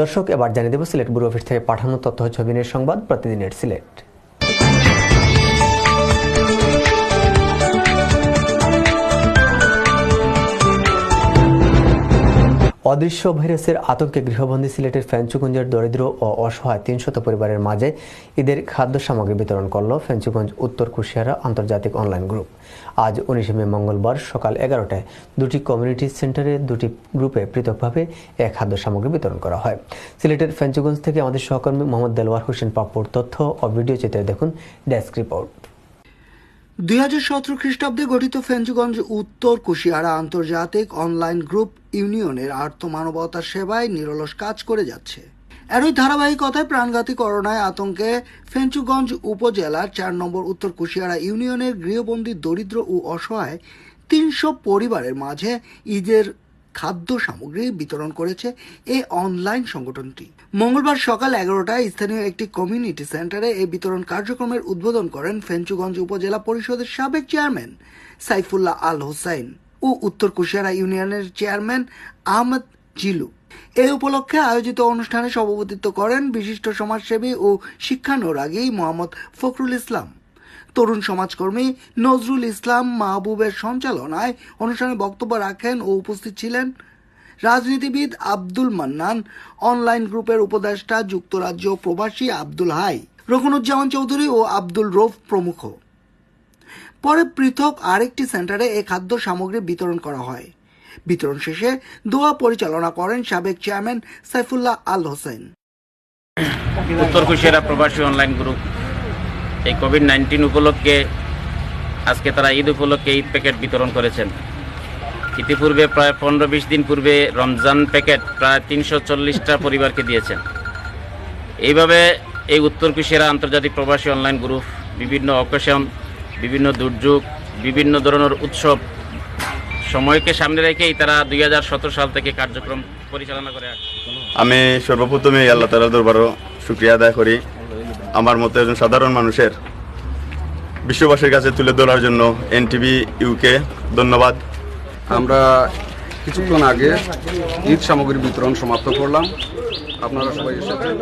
দর্শক, এবার জানিয়ে দেব সিলেট ব্যুরো অফিস থেকে পাঠানো তথ্য ছবি নিয়ে সংবাদ প্রতিদিনের সিলেট। অদৃশ্য ভাইরাসের আতঙ্কে গৃহবন্দী সিলেটের ফেঞ্চুগঞ্জের দরিদ্র ও অসহায় তিনশত পরিবারের মাঝে ঈদের খাদ্য সামগ্রী বিতরণ করল ফেঞ্চুগঞ্জ, উত্তর কুশিয়ারা আন্তর্জাতিক অনলাইন গ্রুপ আজ উনিশে মে মঙ্গলবার সকাল এগারোটায় দুটি কমিউনিটি সেন্টারে দুটি গ্রুপে পৃথকভাবে এ খাদ্য সামগ্রী বিতরণ করা হয়। সিলেটের ফেঞ্চুগঞ্জ থেকে আমাদের সহকর্মী মোহাম্মদ দেলওয়ার হোসেন পাপ্পুর তথ্য ও ভিডিও চিত্রে দেখুন ডেস্ক রিপোর্ট দুই হাজার সতেরো খ্রিস্টাব্দে গঠিত ফেঞ্চুগঞ্জ উত্তর কুশিয়ারা আন্তর্জাতিক অনলাইন গ্রুপ ইউনিয়নের আর্থ মানবতা সেবায় নিরলস কাজ করে যাচ্ছে। এরই ধারাবাহিকতায় প্রাণঘাতী করোনায় আতঙ্কে ফেঞ্চুগঞ্জ উপজেলার চার নম্বর উত্তর কুশিয়ারা ইউনিয়নের গৃহবন্দী দরিদ্র ও অসহায় তিনশো পরিবারের মাঝে ঈদের খাদ্য সামগ্রী বিতরণ করেছে এই অনলাইন সংগঠনটি। মঙ্গলবার সকাল এগারোটায় স্থানীয় একটি কমিউনিটি সেন্টারে এই বিতরণ কার্যক্রমের উদ্বোধন করেন ফেঞ্চুগঞ্জ উপজেলা পরিষদের সাবেক চেয়ারম্যান সাইফুল্লাহ আল হোসাইন ও উত্তর কুশিয়ারা ইউনিয়নের চেয়ারম্যান আহমদ জিলু। এই উপলক্ষে আয়োজিত অনুষ্ঠানে সভাপতিত্ব করেন বিশিষ্ট সমাজসেবী ও শিক্ষানুরাগী মোহাম্মদ ফখরুল ইসলাম। তরুণ সমাজকর্মী নজরুল ইসলাম মাহবুবের সঞ্চালনায় অনুষ্ঠানে বক্তব্য রাখেন ও উপস্থিত ছিলেন রাজনীতিবিদ আব্দুল মান্নান, অনলাইন গ্রুপের উপদেষ্টা যুক্তরাজ্য প্রবাসী আব্দুল হাই রকুনুজ্জামান চৌধুরী ও আব্দুল রৌফ প্রমুখ। পরে পৃথক আরেকটি সেন্টারে এ খাদ্য সামগ্রী বিতরণ করা হয়। বিতরণ শেষে দোয়া পরিচালনা করেন সাবেক চেয়ারম্যান সাইফুল্লাহ আল হোসেন। উত্তর কুশিয়ারা প্রবাসী অনলাইন গ্রুপ। এই কোভিড নাইন্টিন উপলক্ষে আজকে তারা ঈদ উপলক্ষে ঈদ প্যাকেট বিতরণ করেছেন। ইতিপূর্বে প্রায় পনেরো বিশ দিন পূর্বে রমজান প্যাকেট প্রায় তিনশো চল্লিশটা পরিবারকে দিয়েছেন। এইভাবে এই উত্তর কুশিয়ারা আন্তর্জাতিক প্রবাসী অনলাইন গ্রুপ, বিভিন্ন অকেশন, বিভিন্ন দুর্যোগ, বিভিন্ন ধরনের উৎসব সময়কে সামনে রেখেই তারা দুই হাজার সতেরো সাল থেকে কার্যক্রম পরিচালনা করে আমি সর্বপ্রথমে আল্লাহ তালা দরবারও শুক্রিয়া আদায় করি। আমার মতো একজন সাধারণ মানুষের বিশ্ববাসীর কাছে তুলে ধরার জন্য এনটিভি ইউকে ধন্যবাদ। আমরা কিছুক্ষণ আগে ঈদ সামগ্রী বিতরণ সমাপ্ত করলাম। আপনারা সবাই এসেছেন।